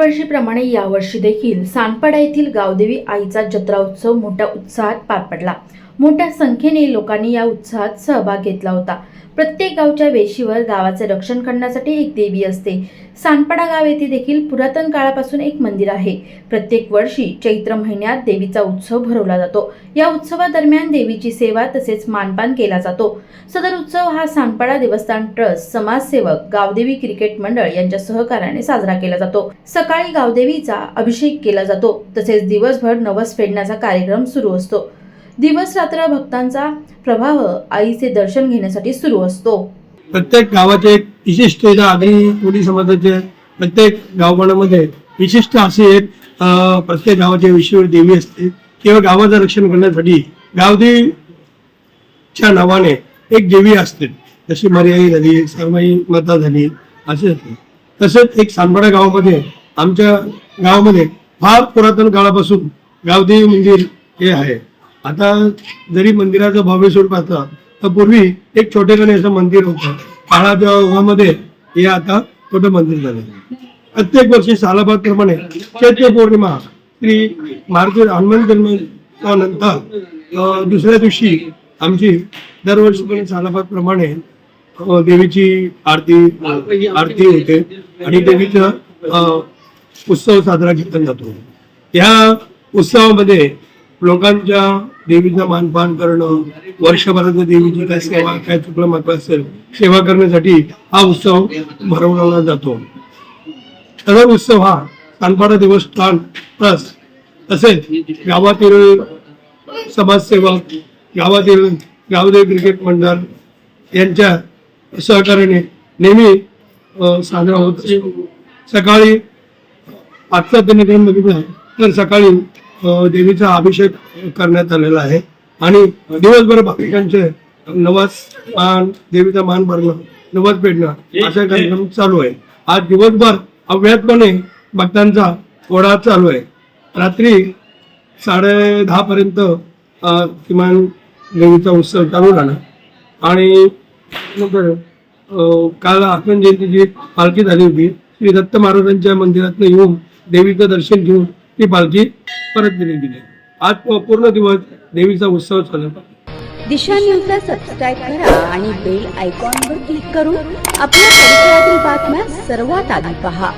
दरवर्षीप्रमाणे यावर्षी देखील सानपाडा येथील गावदेवी आईचा जत्रा उत्सव मोठ्या उत्साहात पार पडला. मोठ्या संख्येने लोकांनी या उत्साहात सहभाग घेतला होता. प्रत्येक गावच्या वेशीवर गावाचे रक्षण करण्यासाठी एक देवी असते. सानपाडा गाव येथे देखील पुरातन काळापासून एक मंदिर आहे. प्रत्येक वर्षी चैत्र महिन्यात देवीचा उत्सव भरवला जातो. या उत्सवादरम्यान देवीची सेवा तसेच मानपान केला जातो. सदर उत्सव हा सानपाडा देवस्थान ट्रस्ट समाजसेवक गावदेवी क्रिकेट मंडळ यांच्या सहकार्याने साजरा केला जातो. सकाळी गावदेवीचा अभिषेक केला जातो. तसेच दिवसभर नवस फेडण्याचा कार्यक्रम सुरू असतो. दिवस रात्र भक्तांचा प्रभाव आईचे दर्शन घेण्यासाठी सुरू असतो. प्रत्येक गावाचे एक विशिष्ट इथं आगरी कोळी समाजाचे प्रत्येक गावपाडामध्ये विशिष्ट असे एक प्रत्येक गावाचे विषयावर देवी असते. किंवा गावाचं रक्षण करण्यासाठी गावदेवीच्या नावाने एक देवी असते. जशी मर्याई झाली सरमाई माता झाली असे असते. तसेच एक सानपाडा गावामध्ये आमच्या गावामध्ये फार पुरातन काळापासून गावदेवी मंदिर हे आहे. आता जरी मंदिराचं भव्य स्वरूप असलं तर पूर्वी एक छोटे असं मंदिर होतं. काळाच्या ओघामध्ये हे आता छोटं मंदिर झालं. प्रत्येक वर्षी सालाबाद प्रमाणे चैत्र पौर्णिमा श्री मारुती हनुमान जन्मानंतर दुसऱ्या दिवशी आमची दरवर्षीपणे सालाबाद प्रमाणे देवीची आरती आरती होते. आणि देवीचं अं, उत्सव साजरा केला जातो या उत्सवामध्ये लोकांच्या देवीचं मानपान करणं वर्षभराचं देवीची काय सेवा काय चुकलं महत्त्व असेल सेवा करण्यासाठी हा उत्सव भरवला जातो सदर उत्सव हा कानपाडा देवस्थान ट्रस्ट तसेच गावातील समाजसेवक गावातील गावदेव क्रिकेट मंडळ यांच्या सहकार्याने नेहमी साजरा होत असतो. सकाळी आजचा दिनक्रम बघितला तर सकाळी देवीचा अभिषेक करण्यात आलेला आहे. आणि दिवसभर भाविकांचे नवस मान देवीचा मान भरणं नवस फेडणं असा कार्यक्रम चालू आहे. आज दिवसभर अव्यातपणे भक्तांचा ओढा चालू आहे. रात्री साडे दहा पर्यंत किमान देवीचा उत्सव चालू राहणार. आणि नंतर काल आखंड जयंतीची पालखी झाली होती. श्री दत्त महाराजांच्या मंदिरातनं येऊन देवीचं दर्शन घेऊन ती पालखी परत दिली. गेली आज पूर्ण दिवस देवीचा उत्सव चालू दिशा न्यूजला सबस्क्राईब करा आणि बेल आयकॉनवर क्लिक करून आपल्या परिसरातील बातम्या सर्वात आधी पहा.